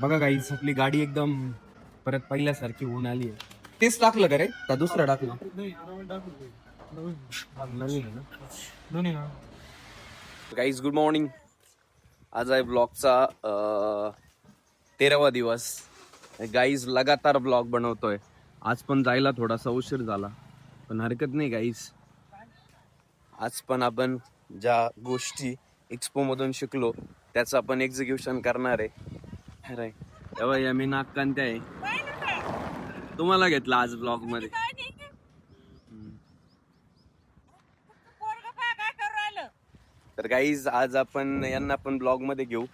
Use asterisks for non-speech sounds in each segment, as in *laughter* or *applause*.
बघा काही आपली गाडी एकदम परत पहिल्यासारखी होऊन आली आहे. तेच टाकलं का रे? का दुसरं टाकलं? गाईज गुड मॉर्निंग आज आहे ब्लॉगचा तेरावा दिवस. गाईज लगातार ब्लॉग बनवतोय. आज पण जायला थोडासा उशीर झाला. पण हरकत नाही गाईज आज पण आपण ज्या गोष्टी एक्सपो मधून शिकलो त्याचं आपण एक्झिक्युशन करणार आहे. खरंय तेव्हा मी नागकांत्या आहे. तुम्हाला घेतला आज ब्लॉगमध्ये. तर गाईज आज आपण यांना पण ब्लॉगमध्ये घेऊ.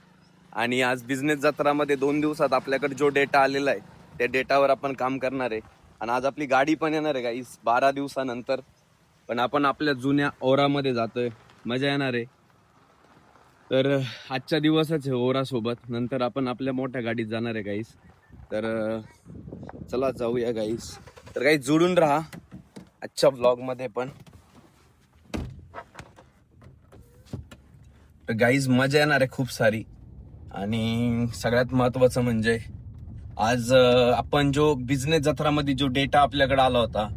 आणि आज बिझनेस जत्रामध्ये दोन दिवसात आपल्याकडे जो डेटा आलेला आहे त्या डेटावर आपण काम करणार आहे. आणि आज आपली गाडी पण येणार आहे गाईज बारा दिवसानंतर. पण आपण आपल्या जुन्या ओरामध्ये जातोय. मजा येणार आहे. तर आजचा दिवसच आहे ओरासोबत. नंतर आपण आपल्या मोठ्या गाडीत जाणार आहे गाईस तर चला जाऊया गाईस तर काही जोडून राहा आजच्या ब्लॉगमध्ये पण. तर गाईज मजा येणार आहे खूप सारी. आणि सगळ्यात महत्वाचं म्हणजे आज आपण जो बिझनेस जत्रामध्ये जो डेटा आपल्याकडे आला होता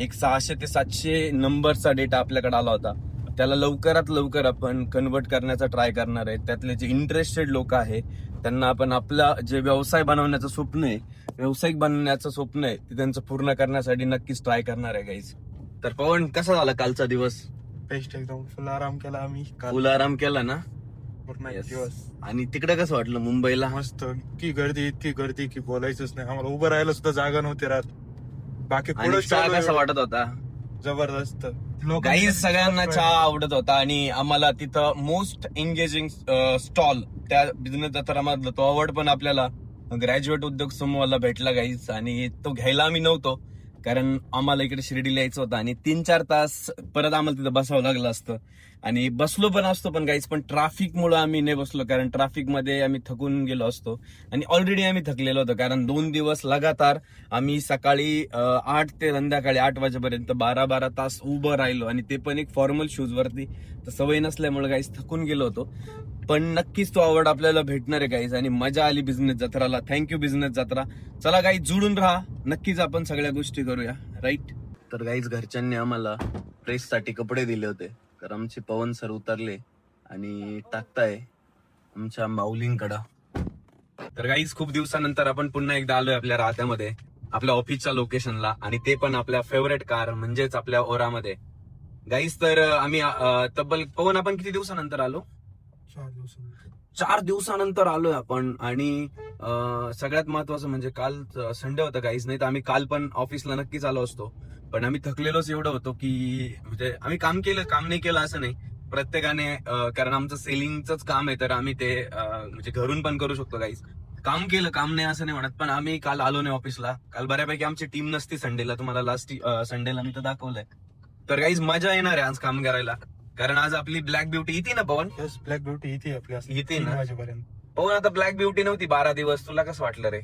एक सहाशे ते सातशे नंबरचा डेटा आपल्याकडे आला होता. त्याला लवकरात लवकर आपण कन्वर्ट करण्याचा ट्राय करणार आहे. त्यातले जे इंटरेस्टेड लोक आहे त्यांना आपण आपला जे व्यवसाय बनवण्याचं स्वप्न आहे व्यावसायिक बनवण्याचं स्वप्न आहे ते त्यांचं पूर्ण करण्यासाठी नक्कीच ट्राय करणार आहे गाईज तर पवन कसा झाला कालचा दिवस? बेस्ट एकदम. फुल आराम केला आम्ही काल. फुल आराम केला ना? पूर्ण एक Yes. दिवस. आणि तिकडे कसं वाटलं मुंबईला? मस्त. इतकी गर्दी इतकी गर्दी की बोलायचंच नाही. आम्हाला उभं राहायला सुद्धा जागा नव्हती राहत. बाकी आणि पुढे चहा कसा वाटत होता? जबरदस्त. लोक काही सगळ्यांना चहा आवडत. होता आणि आम्हाला तिथं मोस्ट एंगेजिंग स्टॉल त्या बिझनेस जत्रामधला तो अवॉर्ड पण आपल्याला ग्रॅज्युएट उद्योग समूहाला भेटला गाईच आणि तो घ्यायला आम्ही नव्हतो. कारण आम्हाला इकडे शिर्डीला यायचं होतं आणि तीन चार तास परत आम्हाला तिथं बसावं लागलं असतं. आणि बसलो पण असतो पण काहीच पण ट्राफिकमुळे आम्ही नाही बसलो कारण ट्राफिकमध्ये आम्ही थकून गेलो असतो. आणि ऑलरेडी आम्ही थकलेलो होतो कारण दोन दिवस लगातार आम्ही सकाळी आठ ते संध्याकाळी आठ वाजेपर्यंत बारा बारा तास उभं राहिलो. आणि ते पण एक फॉर्मल शूजवरती तर सवय नसल्यामुळे काहीच थकून गेलो होतो. पण नक्कीच तो आवड आपल्याला भेटणार आहे काहीच आणि मजा आली बिझनेस जत्राला. थँक्यू बिझनेस जत्रा. चला काही जुळून राहा. नक्कीच आपण सगळ्या गोष्टी करूया. राईट तर काहीच घरच्यांनी आम्हाला प्रेससाठी कपडे दिले होते. तर आमचे पवन सर उतरले आणि टाकताय आमच्या माऊलींकडं. तर गाईज खूप दिवसानंतर आपण पुन्हा एकदा आलोय आपल्या राहत्यामध्ये आपल्या ऑफिसच्या लोकेशनला आणि ते पण आपल्या फेवरेट कार म्हणजेच आपल्या ओरामध्ये. गाईज तर आम्ही तब्बल पवन आपण किती दिवसानंतर आलो? चार दिवसानंतर. आलोय आपण आणि सगळ्यात महत्वाचं म्हणजे काल संडे होतं काहीच नाही तर आम्ही काल पण ऑफिसला नक्कीच आलो असतो. पण आम्ही थकलेलोच एवढं होतो की म्हणजे आम्ही काम केलं काम नाही केलं असं नाही. प्रत्येकाने कारण आमचं सेलिंगच काम आहे तर आम्ही ते म्हणजे घरून पण करू शकतो काहीच. काम केलं काम नाही असं नाही म्हणत पण आम्ही काल आलो नाही ऑफिसला. काल बऱ्यापैकी आमची टीम नसती संडेला तुम्हाला लास्ट संडेला मी तर दाखवलंय. तर काहीच मजा येणार आहे आज काम करायला. कारण आज आपली ब्लॅक ब्युटी येते ना पवन? ब्लॅक ब्युटी इथे आपली असते. इथे तीन ना? पवन आता ब्लॅक ब्युटी नव्हती बारा दिवस. तुला कसं वाटलं रे?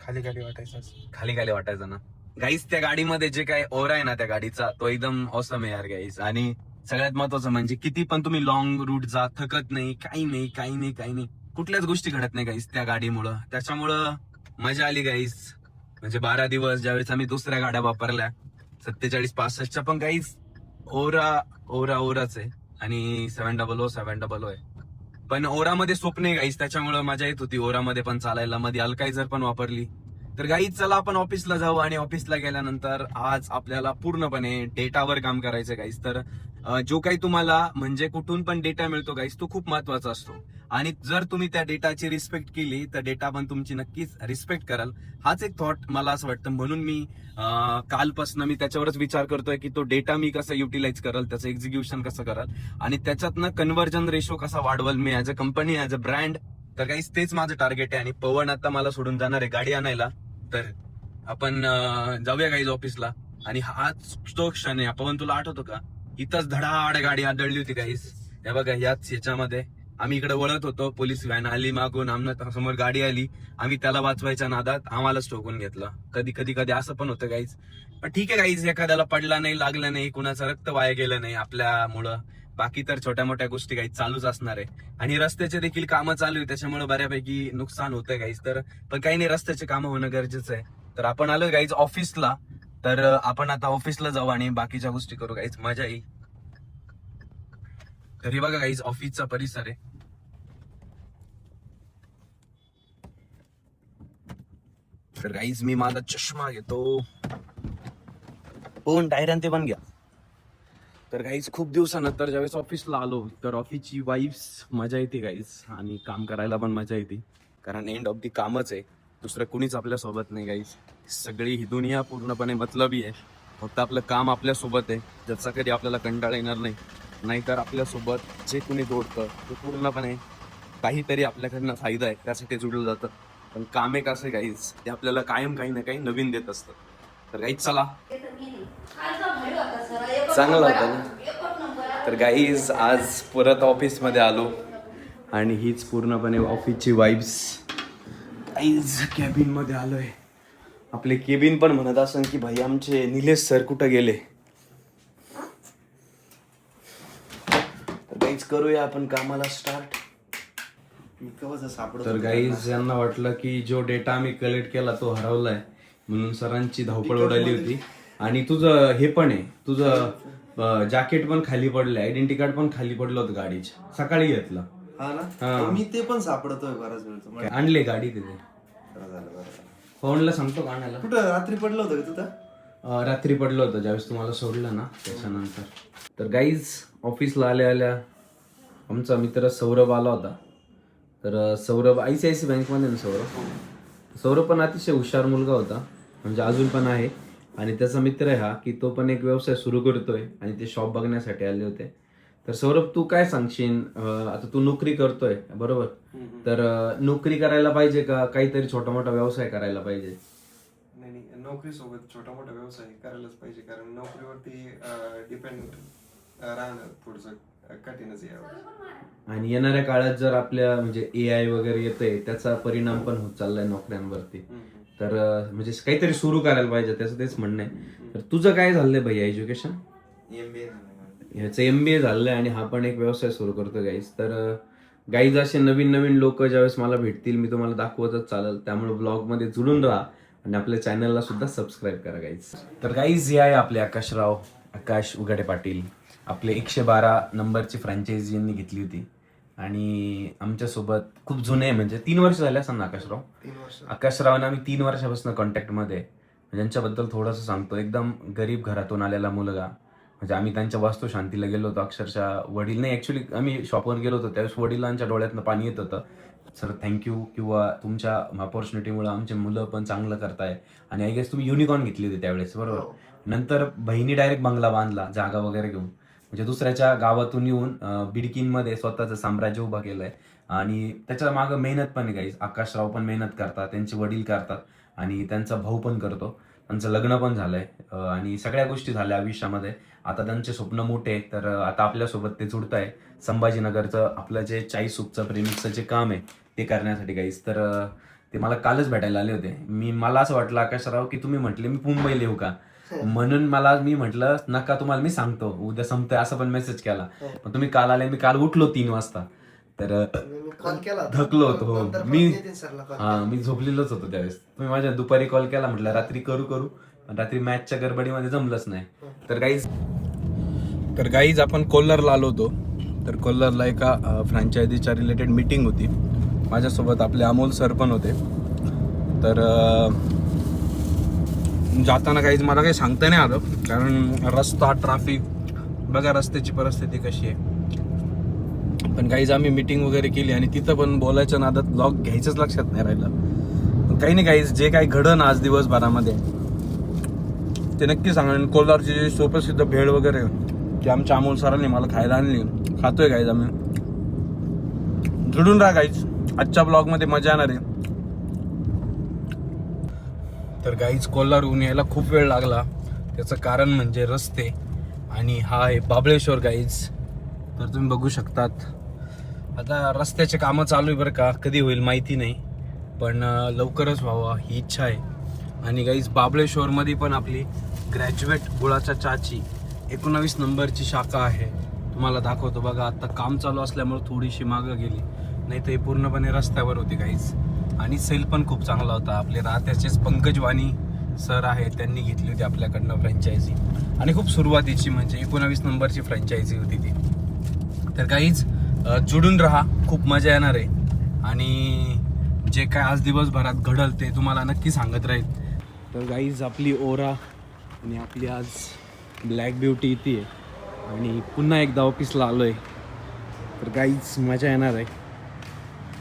खाली खाली वाटायचं खाली खाली वाटायचं ना? गाईस त्या गाडीमध्ये जे काय ओरा आहे ना त्या गाडीचा तो एकदम औसम आहे यार गाईस आणि सगळ्यात महत्वाचं म्हणजे किती पण तुम्ही लॉंग रूट जा थकत नाही काही नाही काही नाही काही नाही. कुठल्याच गोष्टी घडत नाही गाईस त्या गाडीमुळं. त्याच्यामुळं मजा आली गाईस म्हणजे बारा दिवस ज्यावेळेस आम्ही दुसऱ्या गाड्या वापरल्या सत्तेचाळीस पासष्टच्या. पण काहीच ओरा ओरा ओराच आहे. आणि seven double O seven double O आहे. पण ओरामध्ये स्वप्ने गाईस त्याच्यामुळे मजा येत होती. ओरामध्ये पण चालायला मध्ये अल्कायझर पण वापरली. तर गाईज चला आपण ऑफिसला जाऊ आणि ऑफिसला गेल्यानंतर आज आपल्याला पूर्णपणे डेटावर काम करायचं गाईज तर जो काही तुम्हाला म्हणजे कुठून पण डेटा मिळतो गाईस तो खूप महत्त्वाचा असतो. आणि जर तुम्ही त्या डेटाची रिस्पेक्ट केली तर डेटा पण तुमची नक्कीच रिस्पेक्ट कराल. हाच एक थॉट मला असं वाटतं. म्हणून मी कालपासून मी त्याच्यावरच विचार करतोय की तो डेटा मी कसा युटिलाइज कराल त्याचं एक्झिक्युशन कसं कराल. आणि त्याच्यातनं कन्व्हर्जन रेशो कसा वाढवल मी as a company as a brand तर काहीच तेच माझं टार्गेट आहे आणि पवन आता मला सोडून जाणार आहे गाडी आणायला. तर आपण जाऊया गाईज ऑफिसला आणि हाच तो क्षण आहे. पवन तुला आठवतो का? इथंच धडाड गाडी आदळली होती गाईस हे बघा याच याच्यामध्ये आम्ही इकडे वळत होतो. पोलीस व्हॅन आली मागून आमना समोर गाडी आली. आम्ही त्याला वाचवायच्या नादात आम्हालाच ठोकून घेतलं. कधी कधी कधी असं पण होतं गाईज पण ठीक आहे गाईज एखाद्याला पडला नाही लागलं नाही कुणाचं रक्त वाया गेलं नाही आपल्यामुळं. बाकी तर छोट्या मोठ्या गोष्टी काही चालूच असणार आहे. आणि रस्त्याचे देखील कामं चालू आहे त्याच्यामुळे बऱ्यापैकी नुकसान होतंय काहीच. तर पण काही नाही रस्त्याचे कामं होणं गरजेचं आहे. तर आपण आलो गाईज ऑफिसला. तर आपण आता ऑफिसला जाऊ आणि बाकीच्या गोष्टी करू. गाईज मजा येईल. तरी बघा गाईज ऑफिसचा परिसर आहे. तर गाईज मी माझा चष्मा घेतो. कोण? डायऱ्यान ते पण घ्या. तर काहीच खूप दिवसानंतर ज्यावेळेस ऑफिसला आलो तर ऑफिसची वाईफ्स मजा येते काहीच आणि काम करायला पण मजा येते. कारण एंड ऑफ दी कामच आहे. दुसरं कुणीच आपल्यासोबत नाही काहीच सगळी ही दुनिया पूर्णपणे मतलबी आहे. फक्त आपलं काम आपल्यासोबत आहे. ज्याचा कधी आपल्याला कंटाळा येणार नाही. नाहीतर आपल्यासोबत जे कुणी जोडतं ते पूर्णपणे काहीतरी आपल्याकडनं फायदा आहे. त्यासाठी जुडलं जातं. पण कामे कसं काहीच ते आपल्याला कायम काही ना काही नवीन देत असतं. तर काहीच चला. चांगला होता ना. तर गाईज आज परत ऑफिसमध्ये आलो. आणि हीच पूर्णपणे ऑफिसची वाईब्स गाईज कॅबिनमध्ये आलोय. आपले केबिन पण म्हणत असन की भाई आमचे निलेश सर कुठं गेले? तर गाईज करूया आपण कामाला स्टार्ट तर गाईज यांना वाटलं की जो डेटा आम्ही कलेक्ट केला तो हरवलाय. म्हणून सरांची धावपळ उडाली होती. आणि तुझं हे पण आहे तुझं जॅकेट पण खाली पडलं आयडेंटिटी कार्ड पण खाली पडलं होतं गाडीच्या सकाळी घेतलं. हा. ना? मी ते पण सापडतोय बराच वेळ आणले गाडी तिथे. बरं झालं बरं झालं. फोनला सांगतो का आणायला? कुठं? रात्री पडलं होतं का तिथं? रात्री पडलं होतं ज्यावेळेस तुम्हाला सोडलं ना त्याच्यानंतर. तर गाईज ऑफिसला आल्या आल्या आमचा मित्र सौरभ आला होता. तर Saurabh I C I C बँकमध्ये ना सौरभ? सौरभ पण अतिशय हुशार मुलगा होता. म्हणजे अजून पण आहे. आणि त्याचा मित्र आहे हा की तो पण एक व्यवसाय सुरू करतोय आणि ते शॉप बघण्यासाठी आले होते. तर सौरभ तू काय सांगशील? अं, आता तू नोकरी करतोय बरोबर? तर नोकरी करायला पाहिजे का? काहीतरी छोटा मोठा व्यवसाय करायला पाहिजे? नाही नाही. नोकरी सोबत छोटा मोठा व्यवसाय करायलाच पाहिजे कारण नोकरीवरती डिपेंड राहणं थोडस कठीणच यावर आणि येणाऱ्या काळात जर आपल्या म्हणजे ए आय वगैरे येतंय त्याचा परिणाम पण होत चाललाय नोकऱ्यांवरती. तर म्हणजे काहीतरी सुरू करायला पाहिजे त्याचं तेच म्हणणं आहे. तर तुझं काय झालंय भैया एज्युकेशन? एमबीए ह्याचं एम बी ए झालंय आणि हा पण एक व्यवसाय सुरू करतो गाईज तर गाईज असे नवीन नवीन लोक ज्यावेळेस मला भेटतील मी तुम्हाला दाखवतच चालेल. त्यामुळे ब्लॉगमध्ये जुळून राहा आणि आपल्या चॅनलला सुद्धा सबस्क्राईब करा गाईज तर गाईज हे आहे आपले आकाशराव आकाश उघाडे पाटील. आपले एकशे बारा नंबरची फ्रँचायझी यांनी घेतली होती. आणि आमच्यासोबत खूप जुने म्हणजे तीन वर्ष झाले असं ना आकाशराव? तीन वर्ष. आकाशरावांना आम्ही तीन वर्षापासून कॉन्टॅक्टमध्ये आहे त्यांच्याबद्दल थोडंसं सांगतो. एकदम गरीब घरातून आलेला मुलगा. म्हणजे आम्ही त्यांच्या वास्तुशांतीला गेलो होतो. अक्षरशः वडील नाही ॲक्च्युली आम्ही शॉपवर गेलो होतो. त्यावेळेस वडिलांच्या डोळ्यातनं पाणी येत होतं. सर थँक्यू किंवा तुमच्या ऑपॉर्च्युनिटीमुळे आमचे मुलं पण चांगलं करताय. आणि आय गेस तुम्ही युनिकॉर्न घेतली होती त्यावेळेस. बरोबर? नंतर बहिणी डायरेक्ट बंगला बांधला जागा वगैरे घेऊन. म्हणजे दुसऱ्याच्या गावातून येऊन बिडकींमध्ये बिडकीनमध्ये स्वतःचं साम्राज्य उभं केलंय. आणि त्याच्या मागं मेहनत पण आहे आकाशराव पण मेहनत करतात त्यांचे वडील करतात आणि त्यांचा भाऊ पण करतो. त्यांचं लग्न पण झालंय. आणि सगळ्या गोष्टी झाल्या आयुष्यामध्ये. आता त्यांचे स्वप्न मोठे आहे, तर आता आपल्यासोबत ते जुडत आहे संभाजीनगरचं आपलं जे चाई सुकचं प्रेमिक्सचं जे काम आहे ते करण्यासाठी काहीच. तर ते मला कालच भेटायला आले होते. मी मला असं वाटलं आकाशराव की तुम्ही म्हटले मी मुंबईला येऊ का? म्हणून मला मी म्हटलं नका तुम्हाला मी सांगतो. उद्या संपतंय असं पण मेसेज केला. पण तुम्ही काल आले मी काल उठलो तीन वाजता. तर थकलो होतो हो. मी हा मी झोपलेलोच होतो त्यावेळेस. तुम्ही माझ्या दुपारी कॉल केला म्हटलं रात्री करू करू. रात्री मॅचच्या गडबडीमध्ये जमलंच नाही. तर गाईज तर गाईज आपण कोल्हारला आलो होतो. तर कोल्हारला एका फ्रँचायझीच्या रिलेटेड मीटिंग होती. माझ्यासोबत आपले अमोल सर पण होते. तर जाताना काहीच मला काही सांगता नाही आलं. कारण रस्ता ट्राफिक बघा रस्त्याची परिस्थिती कशी आहे. पण काहीच आम्ही मीटिंग वगैरे केली आणि तिथं पण बोलायच्या नादात ब्लॉग घ्यायचंच लक्षात नाही राहिलं. पण काही नाही काहीच जे काही घडन आज दिवसभरामध्ये ते नक्की सांगा. आणि कोल्हारची जी सुप्रसिद्ध भेळ वगैरे की आमच्या अमोल सरांनी मला खायला आणली. खातोय काहीच आम्ही. जुडून राहा काहीच आजच्या ब्लॉगमध्ये मजा येणार आहे. तर गाईज कोल्हारहून यायला खूप वेळ लागला. त्याचं कारण म्हणजे रस्ते आणि हा आहे बाबळेश्वर गाईज तर तुम्ही बघू शकतात. आता रस्त्याचे कामं चालू आहे बरं का. कधी होईल माहिती नाही. पण लवकरच व्हावा ही इच्छा आहे. आणि गाईज बाबळेश्वरमध्ये पण आपली ग्रॅज्युएट गुळाच्या चहाची एकोणावीस नंबरची शाखा आहे. तुम्हाला दाखवतो बघा आता काम चालू असल्यामुळे थोडीशी मागं गेली. नाही तर हे पूर्णपणे रस्त्यावर होती काहीच आणि सेल पण खूप चांगला होता. आपले राहत्याचेच पंकज वाणी सर आहेत त्यांनी घेतली होती आपल्याकडनं फ्रँचायझी आणि खूप सुरुवातीची म्हणजे एकोणावीस नंबरची फ्रँचायझी होती ती. तर काहीच जुडून राहा खूप मजा येणार आहे. आणि जे काय आज दिवसभरात घडल ते तुम्हाला नक्की सांगत राहील. तर गाईज आपली ओरा आणि आपली आज ब्लॅक ब्युटी इथे आहे. आणि पुन्हा एकदा ऑफिसला आलो आहे तर गाईज मजा येणार आहे.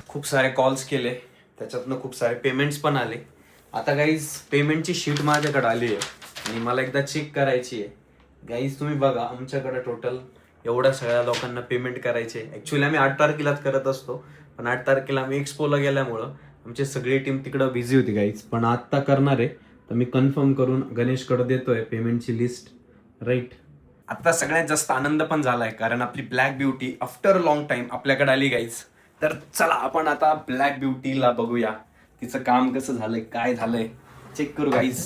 खूप सारे कॉल्स केले. त्याच्यातनं खूप सारे पेमेंट्स पण आले. आता गाईज पेमेंटची शीट माझ्याकडे आली आहे. आणि मला एकदा चेक करायची आहे. गाईज तुम्ही बघा आमच्याकडे टोटल एवढ्या सगळ्या लोकांना पेमेंट करायचे ॲक्च्युली आम्ही आठ तारखेलाच करत असतो. पण आठ तारखेला आम्ही एक्सपोला गेल्यामुळं आमची सगळी टीम तिकडं बिझी होती गाईज पण आत्ता करणार आहे. तर मी कन्फर्म करून गणेशकडे देतोय पेमेंटची लिस्ट राईट आत्ता सगळ्यात जास्त आनंद पण झाला आहे कारण आपली black beauty after long time आपल्याकडे आली गाईज तर चला आपण आता ब्लॅक ब्युटीला बघूया. तिचं काम कसं झालंय काय झालंय? चेक करू गाईज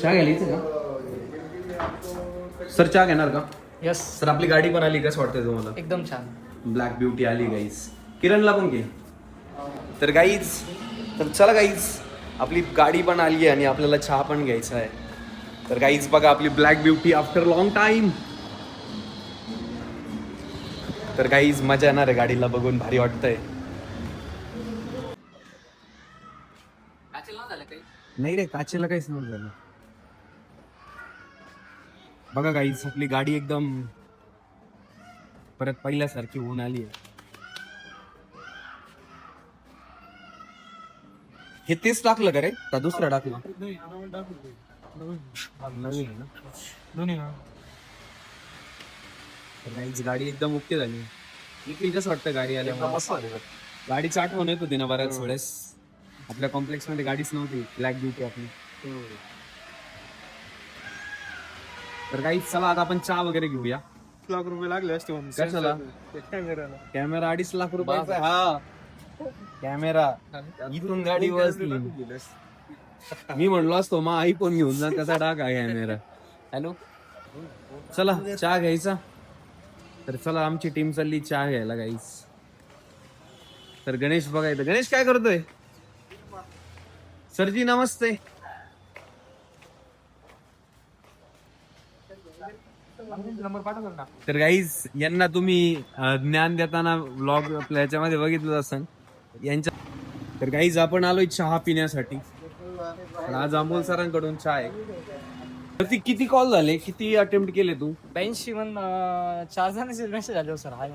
चहा घ्यायला का? सर चहा घेणार का? यस सर आपली गाडी पण आली कसं वाटतंय तुम्हाला? एकदम छान. ब्लॅक ब्युटी आली गाईज किरणला पण घे. तर गाईज तर चला गाईज आपली गाडी पण आली आहे आणि आपल्याला चहा पण घ्यायचा आहे. तर गाईज बघा आपली black beauty after long time तर गाईज मजा येणार आहे गाडीला बघून भारी वाटतंय. नाही रे काचेला काहीच नव्हतं झालं. बघा गाईज आपली गाडी एकदम परत पहिल्यासारखी होऊन आली आहे. हे तेच टाकलं का रे? का दुसरं टाकलं. नवीन गाडी एकदम ओके झाली. निखिल कसं वाटतं गाडी आल्या गाडीची आठवण येत होती ना बऱ्याच वेळेस. आपल्या कॉम्प्लेक्समध्ये गाडीच नव्हती. ब्लॅक ब्युटी आपली. तर काही चला आता आपण चहा वगैरे घेऊया. लाख रुपये लागले असते कशाला? कॅमेरा अडीच लाख रुपयाचा आहे. हा. कॅमेरा. इथून गाडी बसली मी म्हणलो असतो मग आई पण घेऊन जा त्याचा डाग आहे मेरा. हॅलो? चला चहा घ्यायचा? तर चला आमची टीम चालली चहा घ्यायला गाईस तर गणेश बघायचं गणेश काय करतोय? सरजी नमस्ते. तर गाईज यांना तुम्ही अं, ज्ञान देताना व्लॉग आपल्या याच्यामध्ये बघितलं असेल. यांच्या तर गाईज आपण आलोय चहा पिण्यासाठी. आज अमोल सरांकडून चहा आहे. तर ती किती कॉल झाले? किती अटेम्प्ट केले तू? ब्याऐंशी अं, चार जणांचे मेसेज आले सर. हाय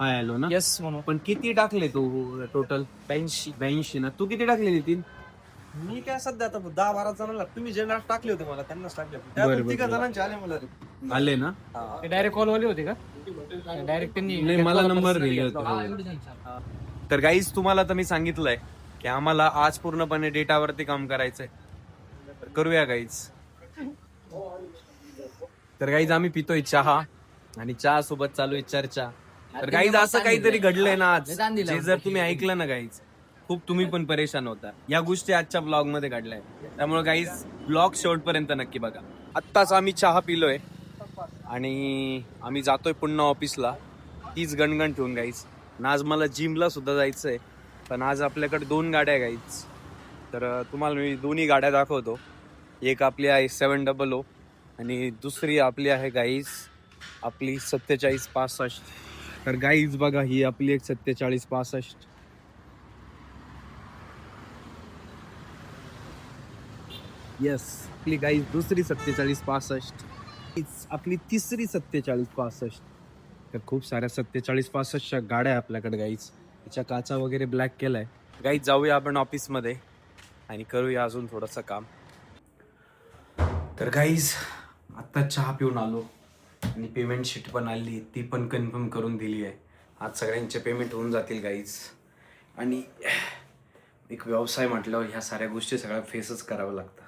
हाय आलो ना? येस म्हणून. पण किती टाकले तू टोटल ब्याऐंशी. ब्याऐंशी ना? तू किती टाकले नितीन मी काय सध्या आता दहा बारा जणांना तुम्ही जे टाकले होते मला त्यांनाच टाकले होते. बरं, त्यातून बरं, तिघा बरं. जणांचे आले मला. आले ना? डायरेक्ट कॉलवाले होते का? डायरेक्ट त्यांनी नाही मला नंबर दिले होते. तर गाईज तुम्हाला तर मी सांगितलंय. की आम्हाला आज पूर्णपणे डेटावरती काम करायचंय. तर करूया गाईज तर गाईज आम्ही पितोय चहा आणि चहा सोबत चालू आहे चर्चा. तर गाईज असं काहीतरी घडलंय ना आज. जे जर तुम्ही ऐकलं ना गाईज खूप तुम्ही पण परेशान होता. या गोष्टी आजच्या ब्लॉगमध्ये घडल्या त्यामुळे गाईज ब्लॉग शेवटपर्यंत नक्की बघा. आत्ताच आम्ही चहा पिलोय आणि आम्ही जातोय पुन्हा ऑफिसला तीच गणगण ठेवून गाईज आणि आज मला जिमला सुद्धा जायचंय. पण आज आपल्याकडे दोन गाड्या आहे गाईज तर तुम्हाला मी दोन्ही गाड्या दाखवतो. एक आपली आहे सेवन डबल ओ आणि दुसरी आपली आहे गाईज आपली सत्तेचाळीस पासष्ट. तर गाईज बघा ही आपली एक सत्तेचाळीस पासष्ट. येस आपली गाईज दुसरी सत्तेचाळीस पासष्ट. आपली तिसरी सत्तेचाळीस पासष्ट. तर खूप साऱ्या सत्तेचाळीस पासष्टच्या गाड्या आहे आपल्याकडे गाईज त्याच्या काचा वगैरे ब्लॅक केलाय. गाईज जाऊया आपण ऑफिसमध्ये आणि करूया अजून थोडंसं काम. तर गाईज आत्ता चहा पिऊन आलो आणि पेमेंट शीट पण आली ती पण कन्फर्म करून दिली आहे. आज सगळ्यांचे पेमेंट होऊन जातील गाईज आणि एक व्यवसाय म्हटल्यावर ह्या साऱ्या गोष्टी सगळ्या फेसच करावं लागतं.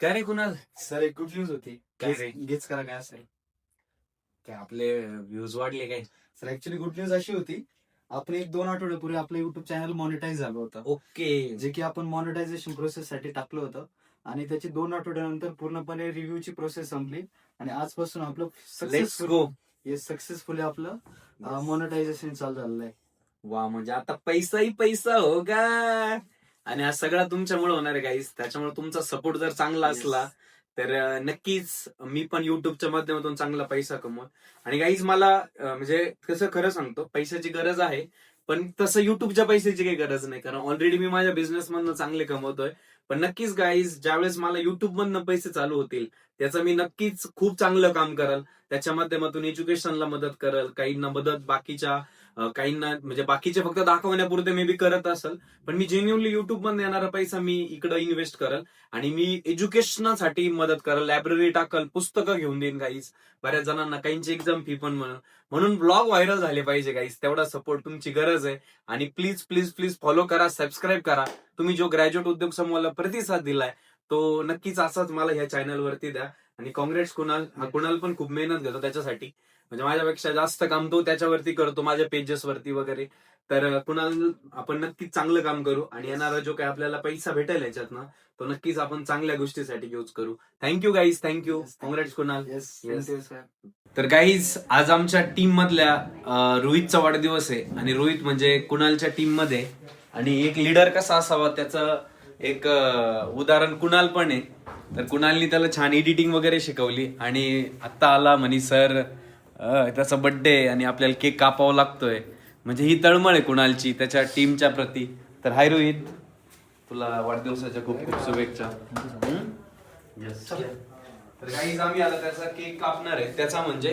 काय रे कुणाल? सर एक गुड न्यूज होती. काय रे? गेच करा काय असेल. काय आपले व्ह्यूज वाढले काय? सर ऍक्च्युली गुड न्यूज अशी होती आपण एक दोन आठवड्यापूर्वी आपलं युट्यूब चॅनल मॉनिटाईज झालं होतं. ओके. जे की आपण मॉनिटायझेशन प्रोसेस साठी टाकलं होतं. आणि त्याची दोन आठवड्यानंतर पूर्णपणे रिव्ह्यूची प्रोसेस संपली. आणि आजपासून आपलं सक्सेसफुल गो येस सक्सेसफुली आपलं मॉनिटायझेशन चालू झालेलं आहे. वा म्हणजे आता पैसाही पैसा हो का? आणि हा सगळा तुमच्यामुळे होणार आहे गाईस त्याच्यामुळे तुमचा सपोर्ट जर चांगला असला तर नक्कीच मी पण युट्यूबच्या माध्यमातून चांगला पैसा कमवत आणि गाईज मला म्हणजे कसं खरं सांगतो पैशाची गरज आहे पण तसं युट्यूबच्या पैशाची काही गरज नाही. कारण ऑलरेडी मी माझ्या बिझनेस मधनं चांगले कमवतोय. पण नक्कीच गाईज ज्यावेळेस मला युट्यूब मधनं पैसे चालू होतील त्याचं मी नक्कीच खूप चांगलं काम करल. त्याच्या माध्यमातून एज्युकेशनला मदत करल काहींना मदत बाकीच्या काहींना म्हणजे बाकीचे फक्त दाखवण्यापुरते मी बी करत असेल पण मी जेन्युअनली युट्यूबमध्ये येणारा पैसा मी इकडे इन्व्हेस्ट करल आणि मी एज्युकेशनासाठी मदत करल. लायब्ररी टाकल पुस्तकं घेऊन देईन काहीच बऱ्याच जणांना काहींची एक्झाम फी पण म्हणून. म्हणून ब्लॉग व्हायरल झाले पाहिजे काहीच तेवढा सपोर्ट तुमची गरज आहे. आणि प्लीज प्लीज प्लीज फॉलो करा सबस्क्राईब करा. तुम्ही जो ग्रॅज्युएट उद्योग समूहाला प्रतिसाद दिलाय तो नक्कीच असाच मला ह्या चॅनल वरती द्या. आणि काँग्रेस कुणाल हा कुणाल पण खूप मेहनत घेतो त्याच्यासाठी. म्हणजे माझ्यापेक्षा जास्त काम तो त्याच्यावरती करतो माझ्या पेजेस वरती वगैरे. तर कुणाल आपण नक्कीच चांगलं काम करू आणि येणारा जो काही आपल्याला पैसा भेटेल याच्यातनं तो नक्कीच आपण चांगल्या गोष्टीसाठी यूज करू. Thank you guys thank you congrats Kunal. तर गाईज आज आमच्या टीम मधल्या रोहितचा वाढदिवस आहे आणि रोहित म्हणजे कुणालच्या टीममध्ये. आणि एक लीडर कसा असावा त्याचं एक उदाहरण कुणाल पण आहे. तर कुणालनी त्याला छान एडिटिंग वगैरे शिकवली. आणि आता आला म्हणे सर त्याचा बर्थडे आणि आपल्याला केक कापावा लागतोय. म्हणजे ही तळमळ आहे कुणालची त्याच्या टीमच्या प्रती. तर हाय रोहित तुला वाढदिवसाच्या खूप खूप शुभेच्छा. तर काही आम्ही आता त्याचा केक कापणार आहे. त्याचा म्हणजे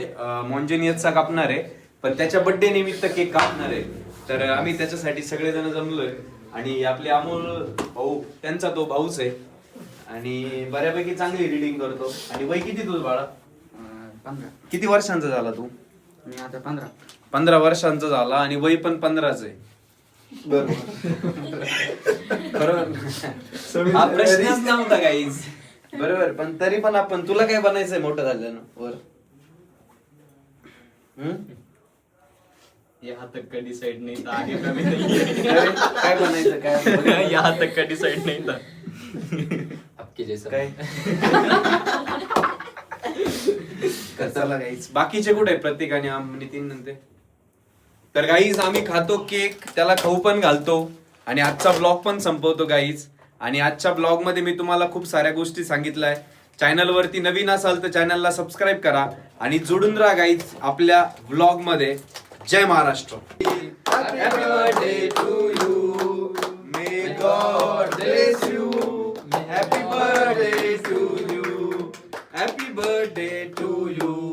मॉन्जेनियसचा कापणार आहे. पण त्याच्या बर्थडे निमित्त केक कापणार आहे. तर आम्ही त्याच्यासाठी सगळेजण जमलोय. आणि आपले अमोल भाऊ त्यांचा तो भाऊच आहे. आणि बऱ्यापैकी चांगली रिडिंग करतो. आणि वय किती तुझं बाळा? पंधरा. किती वर्षांचा झाला तू? मी आता पंधरा. पंधरा वर्षांचा झाला आणि वय पण पंधराच आहे. बरोबर. हा प्रश्नच नव्हता काहीच बरोबर पण तरी पण आपण तुला काय बनायचंय मोठं झाल्यानं? वर. हम्म? यहाँ तक का डिसाइड नहीं था आगे का भी नहीं अरे, काय बनायचं काय? है यहाँ तक का डिसाइड नहीं था काय? *laughs* बाकीचे कुठे? आहेत? आणि आम- नितीन नंतर तर गाईज आम्ही खातो केक त्याला खाऊ पण घालतो. आणि आजचा ब्लॉग पण संपवतो गाईज आणि आजच्या ब्लॉगमध्ये मी तुम्हाला खूप साऱ्या गोष्टी सांगितल्या चॅनल वरती नवीन असाल तर चॅनलला सबस्क्राईब करा. आणि जोडून राहा गाईज आपल्या ब्लॉगमध्ये. जय Maharashtra. Happy birthday to you may God birthday to you.